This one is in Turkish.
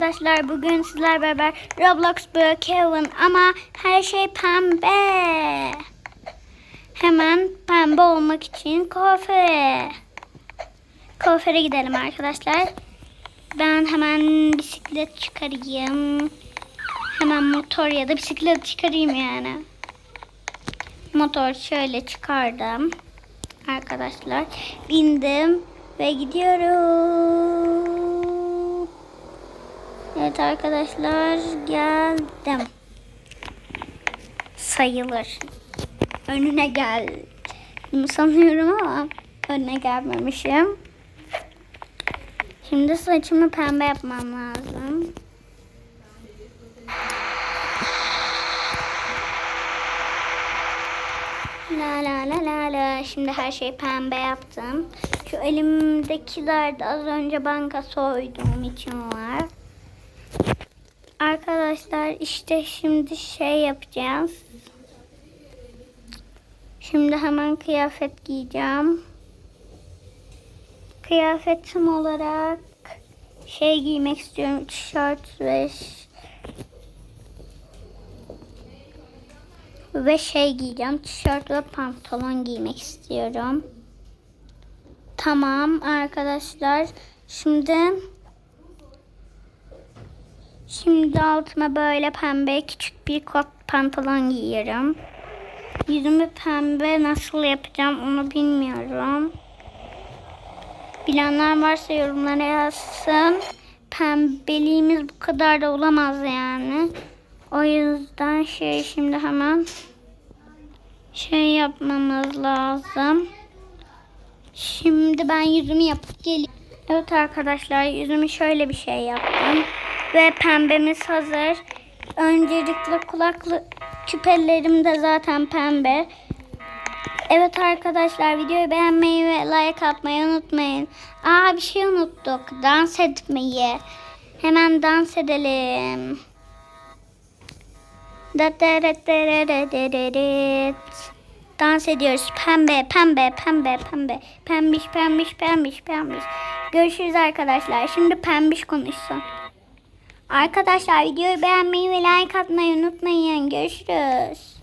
Arkadaşlar bugün sizler beraber Roblox Brookhaven ama her şey pembe. Hemen pembe olmak için kuaföre. Kuaföre gidelim arkadaşlar. Ben hemen bisiklet çıkarayım. Hemen motor ya da bisiklet çıkarayım yani. Motor şöyle çıkardım. Arkadaşlar bindim ve gidiyorum. Evet arkadaşlar geldim. Sayılır. Önüne gel. Sanıyorum ama önüne gelmemişim. Şimdi saçımı pembe yapmam lazım. La la la la la. Şimdi her şeyi pembe yaptım. Şu elimdekiler de az önce banka soyduğum için var. Arkadaşlar işte şimdi şey yapacağız. Şimdi hemen kıyafet giyeceğim. Kıyafetim olarak şey giymek istiyorum. Tişört ve ve şey giyeceğim. Tişört ve pantolon giymek istiyorum. Tamam arkadaşlar. Şimdi Şimdi altıma böyle pembe küçük bir kot pantolon giyiyorum. Yüzümü pembe nasıl yapacağım onu bilmiyorum. Bilenler varsa yorumlara yazsın. Pembeliğimiz bu kadar da olamaz yani. O yüzden şey şimdi hemen şey yapmamız lazım. Şimdi ben yüzümü yapıp geleyim. Evet arkadaşlar yüzümü şöyle bir şey yaptım. Ve pembemiz hazır. Öncelikle kulaklı küpelerim de zaten pembe. Evet arkadaşlar videoyu beğenmeyi ve like atmayı unutmayın. Aa bir şey unuttuk. Dans etmeyi. Hemen dans edelim. Dans ediyoruz. Pembe, pembe, pembe, pembe. Pembiş, pembiş, pembiş, pembiş. Görüşürüz arkadaşlar. Şimdi pembiş konuşsun. Arkadaşlar videoyu beğenmeyi ve like atmayı unutmayın. Görüşürüz.